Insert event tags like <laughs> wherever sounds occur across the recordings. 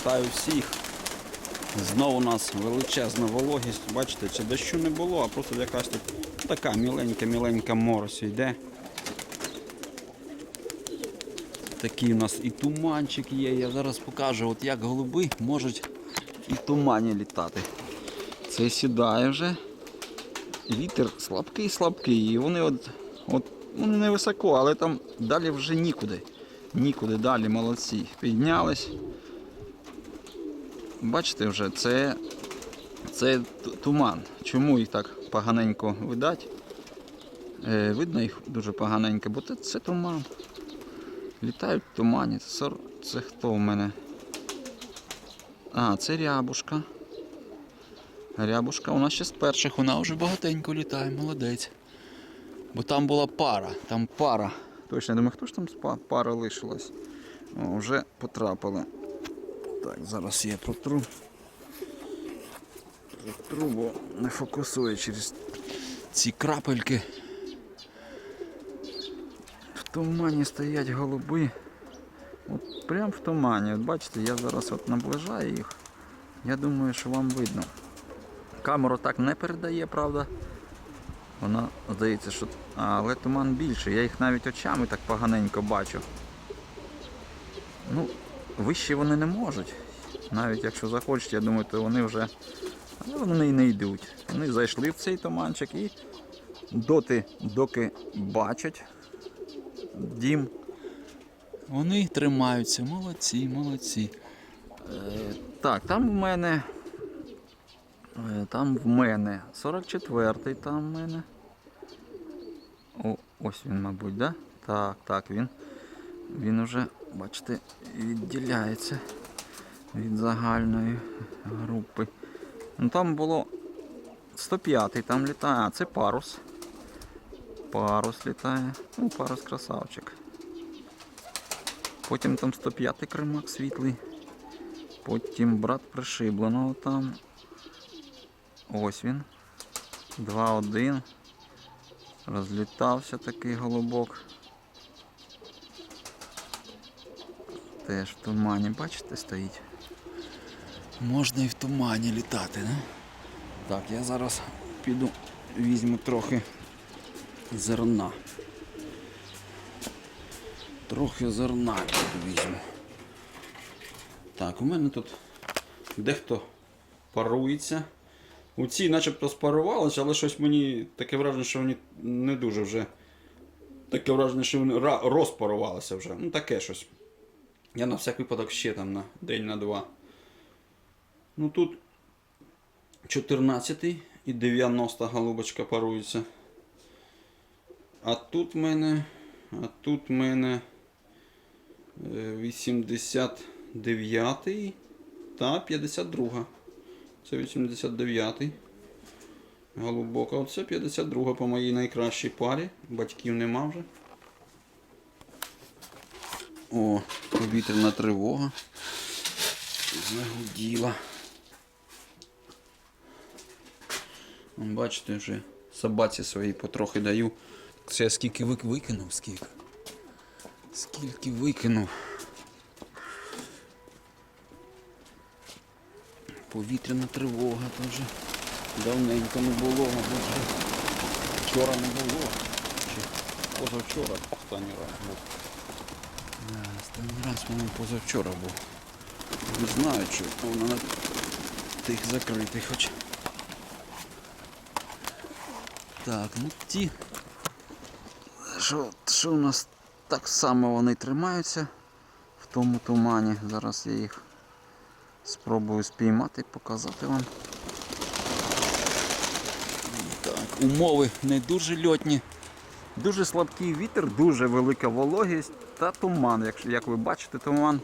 Вітаю всіх. Знову у нас величезна вологість. Бачите, це дощу не було, а просто якась тут така міленька-міленька морось йде. Такий у нас і туманчик є. Я зараз покажу, от як голуби можуть і в тумані літати. Це сідає вже. Вітер слабкий, слабкий. І вони от, от вони не високо, але там далі вже нікуди. Нікуди далі молодці. Піднялись. Бачите вже, це, це туман. Чому їх так поганенько видать? Е, видно їх дуже поганенько, бо це, це туман. Літають в тумані. Це, це хто в мене? А, це рябушка. Рябушка у нас ще з перших, вона вже багатенько літає, молодець. Бо там була пара, там пара. Точно, я думаю, хто ж там пара лишилась? О, вже потрапили. Так, зараз я протру. Протру, бо не фокусує через ці крапельки. В тумані стоять голуби. От прям в тумані. От бачите, я зараз от наближаю їх. Я думаю, що вам видно. Камера так не передає, правда. Вона здається, що. Але туман більший. Я їх навіть очами так поганенько бачу. Ну, вище вони не можуть. Навіть якщо захочуть, я думаю, то вони вже. Але вони і не йдуть. Вони зайшли в цей туманчик і доти, доки бачать дім. Вони тримаються, молодці, молодці. Е, так, там в мене. е, Там в мене 44-й там в мене. О, ось він, мабуть, да? Так, так, він. Він уже, бачите, відділяється від загальної групи. Ну там було 105-й, там літає. А, це парус. Парус літає. Ну, парус красавчик. Потім там 105-й кримак світлий. Потім брат пришибленого там. Ось він. 2-1. Розлітався такий голубок. Теж в тумані, бачите, стоїть. Можна і в тумані літати, не? Так, я зараз піду візьму трохи зерна. Трохи зерна візьму. Так, у мене тут дехто парується. У ці начебто спарувалися, але щось мені таке враження, що вони не дуже вже. Таке враження, що вони розпарувалися вже. Ну таке щось. Я на всяк випадок ще там на день на два. Ну тут 14 і 90 голубочка парується. А тут в мене. А тут в мене е, 89 та 52. Це 89 голубока. Оце 52 по моїй найкращій парі. Батьків нема вже. О, повітряна тривога. Загуділа. Бачите, вже собаці своїй потрохи даю. Це я скільки вик- викинув, скільки. Скільки викинув. Повітряна тривога теж. Давненько не було, мабуть. Вчора не було. Позавчора останній раз був. Останній раз, по-моєму, позавчора був. Не знаю, чи воно на тих закритий хоч. Так, ну ті. Що, що у нас так само вони тримаються в тому тумані. Зараз я їх спробую спіймати показати вам. Так, умови не дуже льотні. Дуже слабкий вітер, дуже велика вологість та туман. Як, як ви бачите, туман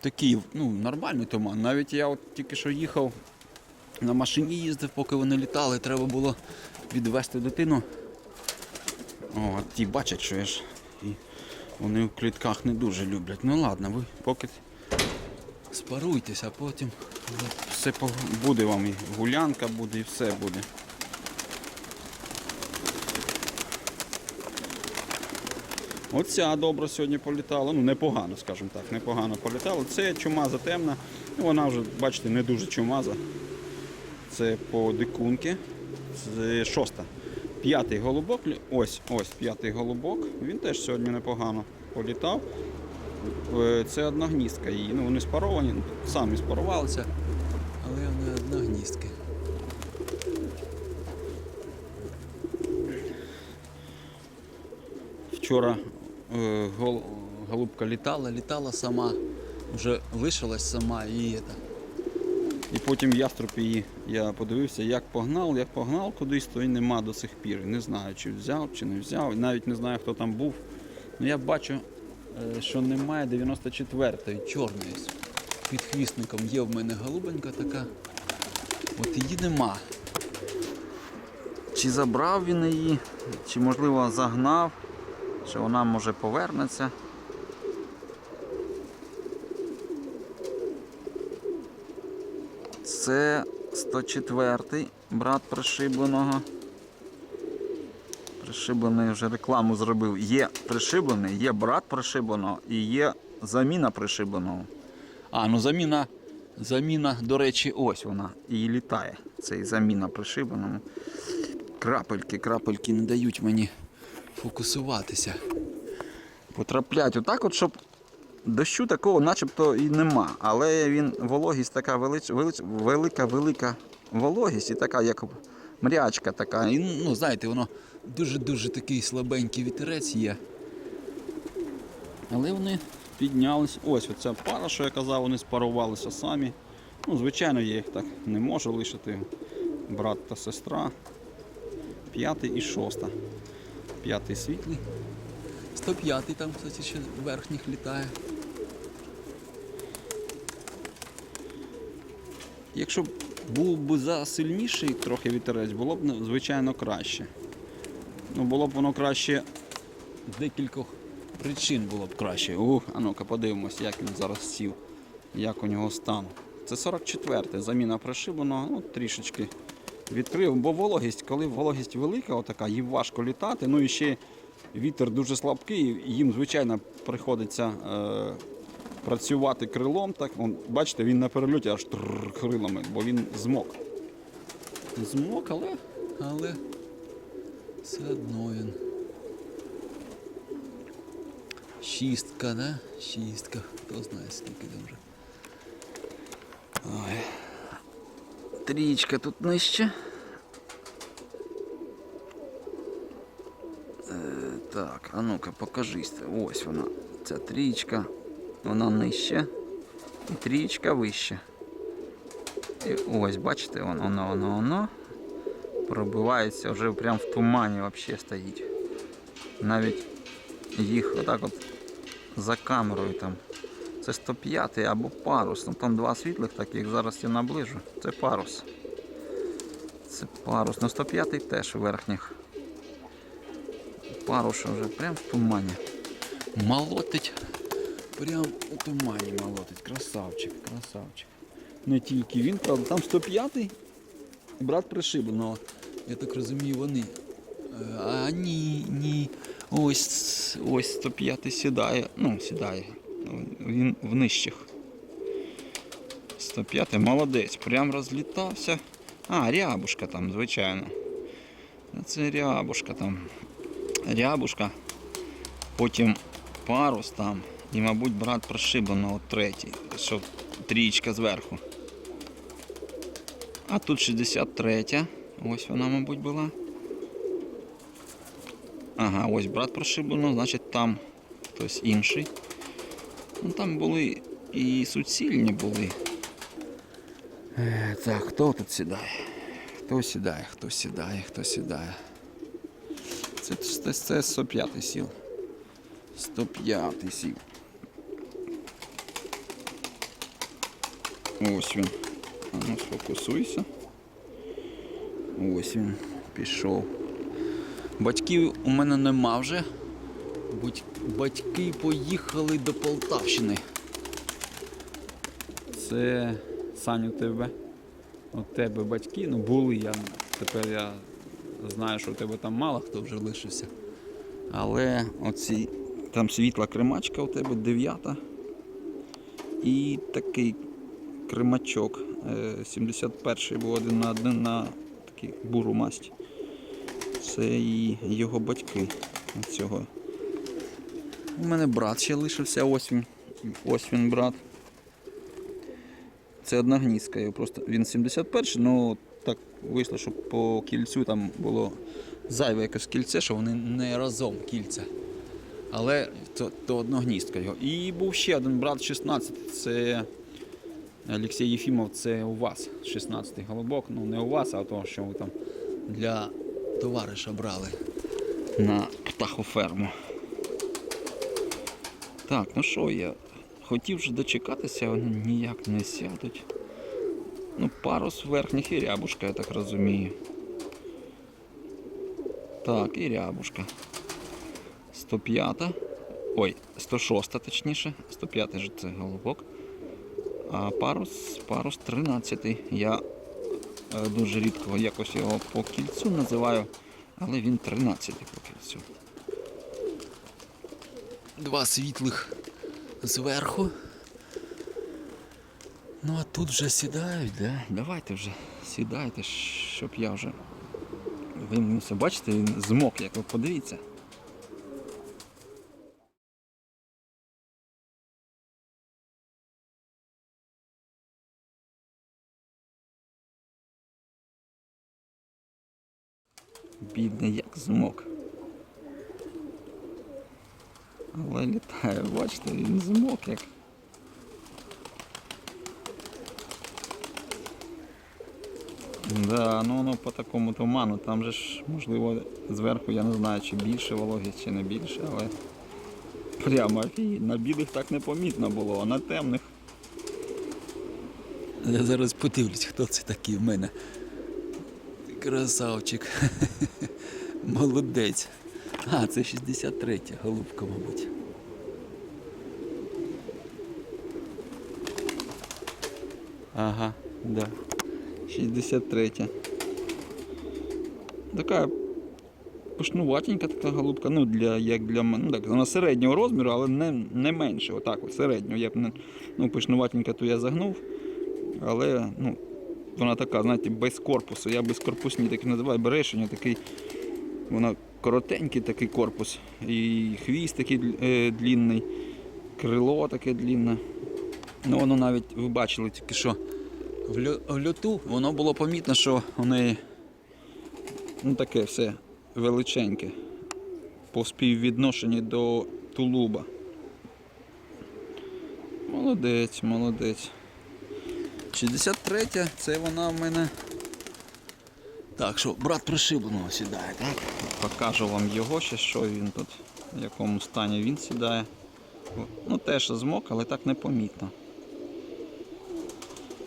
такий ну, нормальний туман. Навіть я от тільки що їхав на машині їздив, поки вони літали, треба було відвести дитину. О, ті бачать, що я ж. І вони в клітках не дуже люблять. Ну ладно, ви поки спаруйтесь, а потім все буде вам і гулянка буде, і все буде. Оця добре сьогодні політала. Ну, непогано, скажімо так, непогано політала. Це чумаза темна. Ну, вона вже, бачите, не дуже чумаза. Це по дикунки. Це шоста. П'ятий голубок. Ось, ось п'ятий голубок. Він теж сьогодні непогано політав. Е, Це одна гніздка її. Ну, вони спаровані, самі спарувалися. Але вони одногніздки. Вчора е, гол- голубка літала, літала сама, вже лишилась сама і це. І потім яструб її, я подивився, як погнав, як погнав кудись, то і нема до сих пір. Не знаю, чи взяв, чи не взяв. Навіть не знаю, хто там був. Ну я бачу, е, що немає 94-ї чорної. з Підхвістником є в мене голубенька така. От її нема. Чи забрав він її, чи можливо загнав, чи вона може повернеться. Це 104-й брат пришибленого. Пришиблений вже рекламу зробив. Є пришиблений, є брат пришибленого і є заміна пришибленого. А, ну заміна, заміна, до речі, ось вона і літає. Це і заміна пришибленому. Крапельки, крапельки не дають мені фокусуватися. Потраплять отак, от, щоб дощу такого начебто і нема. Але він вологість така велич, велич, велика, велика вологість і така, як мрячка така. І, ну, знаєте, воно дуже-дуже такий слабенький вітерець є. Але вони піднялись. Ось оця пара, що я казав, вони спарувалися самі. Ну, звичайно, я їх так не можу лишити. Брат та сестра. П'ятий і шоста. П'ятий світлий. 105-й там, кстати, ще верхніх літає. Якщо б був би засильніший трохи вітерець, було б ну, звичайно краще. Ну, було б воно краще з декількох причин було б краще. Ух, а ну-ка подивимось, як він зараз сів, як у нього стан. Це 44-й, заміна пришибленого, ну трішечки відкрив, бо вологість, коли вологість велика, отака, їм важко літати, ну і ще вітер дуже слабкий, їм, звичайно, приходиться е, працювати крилом. Так, Вон, бачите, він на перельоті аж тррр крилами, бо він змок. Змок, але, але все одно він. Шістка, да? Шістка. Хто знає скільки там вже. Ой. Трічка тут нижче. Е, так, а ну-ка, покажись. Ось вона. Ця трічка. Вона нижче. І трічка вище. І ось, бачите, воно, воно, воно, воно. Пробивається вже прям в тумані взагалі стоїть. Навіть їх отак от за камерою там. Це 105 або парус. Ну там два світлих таких, зараз я наближу. Це парус. Це парус. Ну 105 теж верхніх. Парус вже прям в тумані. Молотить. Прям у тумані молотить. Красавчик, красавчик. Не тільки він, правда, там 105-й брат пришибленого. Я так розумію, вони. Е, А ні, ні. Ось ось 105 сідає. Ну, сідає. Він в нижчих. 105 молодець, прям розлітався. А, рябушка там, звичайно. Це рябушка там. Рябушка. Потім парус там. І, мабуть, брат прошибленого третій. Що трієчка зверху. А тут 63. Ось вона, мабуть, була. Ага, ось брат прошиблено, значить там хтось інший. Ну там були і суцільні були. Е, так, хто тут сідає? Хто сідає, хто сідає, хто сідає. Це, це, це 105 сіл. 105 сіл. Ось він. А ну сфокусуйся. Ось він пішов. Батьків у мене нема вже. Батьки поїхали до Полтавщини. Це Саню тебе. У тебе батьки, ну були я. Тепер я знаю, що у тебе там мало хто вже лишився. Але оці Там світла кремачка у тебе дев'ята. І такий кремачок. е, 71-й був один на один на такий буру масть. Це і його батьки цього. У мене брат ще лишився, ось він. Ось він брат. Це одна гнізка, його просто він 71 але так вийшло, що по кільцю там було зайве якесь кільце, що вони не разом кільця. Але то, то одногніздка його. І був ще один брат 16, це Олексій Єфімов, це у вас 16-й голубок. Ну не у вас, а того, що ви там для товариша брали на птахоферму. Так, ну що я хотів вже дочекатися, вони ніяк не сядуть. Ну, парус верхніх і рябушка, я так розумію. Так, і рябушка. 105. Ой, 106 точніше. 105 же це голубок. А парус, парус 13. Я е, дуже рідко якось його по кільцю називаю, але він 13 по кільцю. Два світлих зверху. Ну а тут вже сідають, да? Давайте вже сідайте, щоб я вже вимився. Бачите, він змок, як ви подивіться. Бідний як змок. Але літає, бачите, він змок як. Да, ну воно по такому туману, там же ж, можливо, зверху я не знаю, чи більше вологість, чи не більше, але прямо на білих так не помітно було, а на темних. Я зараз подивлюсь, хто це такий в мене. Красавчик. <laughs> Молодець. А, це 63 голубка, мабуть. Ага, да. 63. Така пишнуватенька така голубка, ну для як для мене. Ну так, вона середнього розміру, але не, не менше. Отак, от середнього. Я б не, ну, пишнуватенька, то я загнув. Але ну, вона така, знаєте, без корпусу. Я без корпусні такі називаю берешення, такий. Вона коротенький такий корпус. І хвіст такий е, длінний, крило таке длінне. Ну воно навіть ви бачили тільки що в, льо, в льоту воно було помітно, що у неї ну, таке все величеньке по співвідношенні до тулуба. Молодець, молодець. 63 це вона в мене. Так, що брат пришибленого сідає, так? Покажу вам його ще, що він тут, в якому стані він сідає. Ну теж змок, але так непомітно.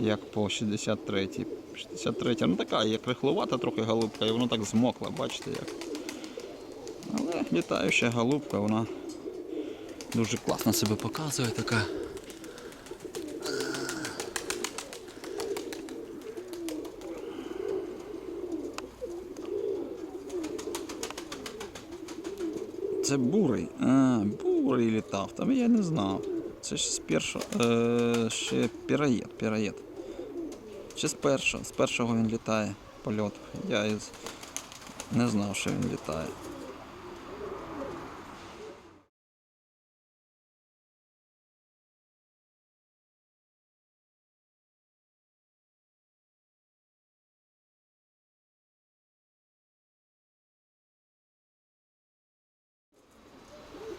Як по 63-й. 63 ну така, як рихловата трохи голубка, і воно так змокло, бачите як. Але літаюча голубка, вона дуже класно себе показує така. Це бурий. А, бурий літав, там я не знав. Це ж з першого. Е, ще піраєт, піраєт. Чи з першого? З першого він літає польот. Я не знав, що він літає.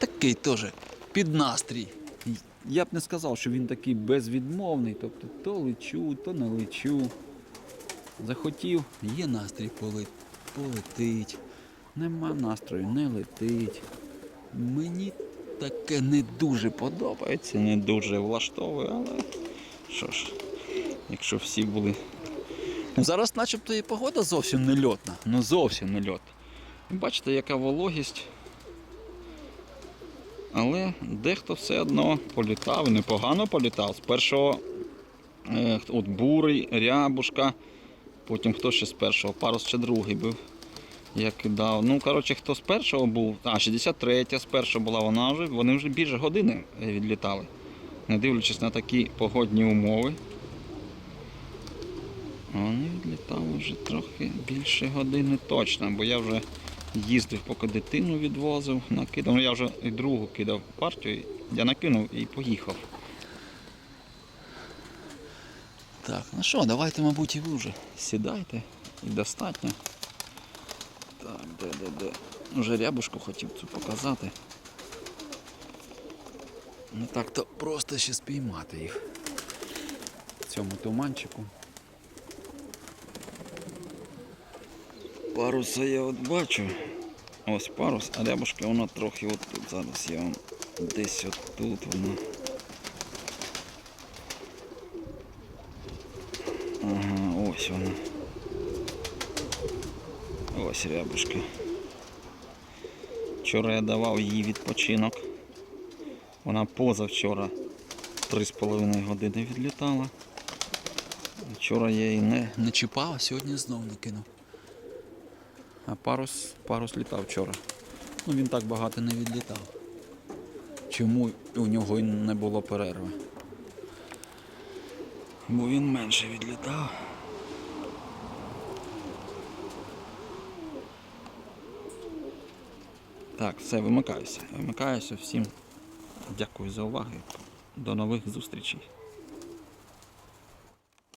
Такий теж під настрій. Я б не сказав, що він такий безвідмовний, тобто то лечу, то не лечу. Захотів, Є настрій полет... полетить. нема настрою, не летить. Мені таке не дуже подобається. Не дуже влаштовує, але що ж, якщо всі були Зараз начебто і погода зовсім не льотна. Ну зовсім не льот. Бачите, яка вологість. Але дехто все одно політав, непогано політав. З першого е, от бурий, рябушка, потім хто ще з першого, парус ще другий був. Я кидав. Ну, коротше, хто з першого був, а 63 з першого була вона вже, вони вже більше години е, відлітали. Не дивлячись на такі погодні умови. Вони відлітали вже трохи більше години точно, бо я вже їздив, поки дитину відвозив, накидав. Ну я вже і другу кидав партію, я накинув і поїхав. Так, ну що, давайте, мабуть, і ви вже. Сідайте і достатньо. Так, де, де, де. Вже рябушку хотів цю показати. Не так-то просто ще спіймати їх. В цьому туманчику. Паруса я от бачу. Ось парус, а рябушка вона трохи отут. Зараз я вам десь отут вона. Ага, ось вона. Ось рябушка. Вчора я давав їй відпочинок. Вона позавчора 3,5 години відлітала. Вчора я її не Не чіпав, а сьогодні знов накинув. А парус, парус літав вчора. Ну він так багато не відлітав. Чому у нього не було перерви? Бо він менше відлітав. Так, все, вимикаюся. Вимикаюся всім. Дякую за увагу. До нових зустрічей.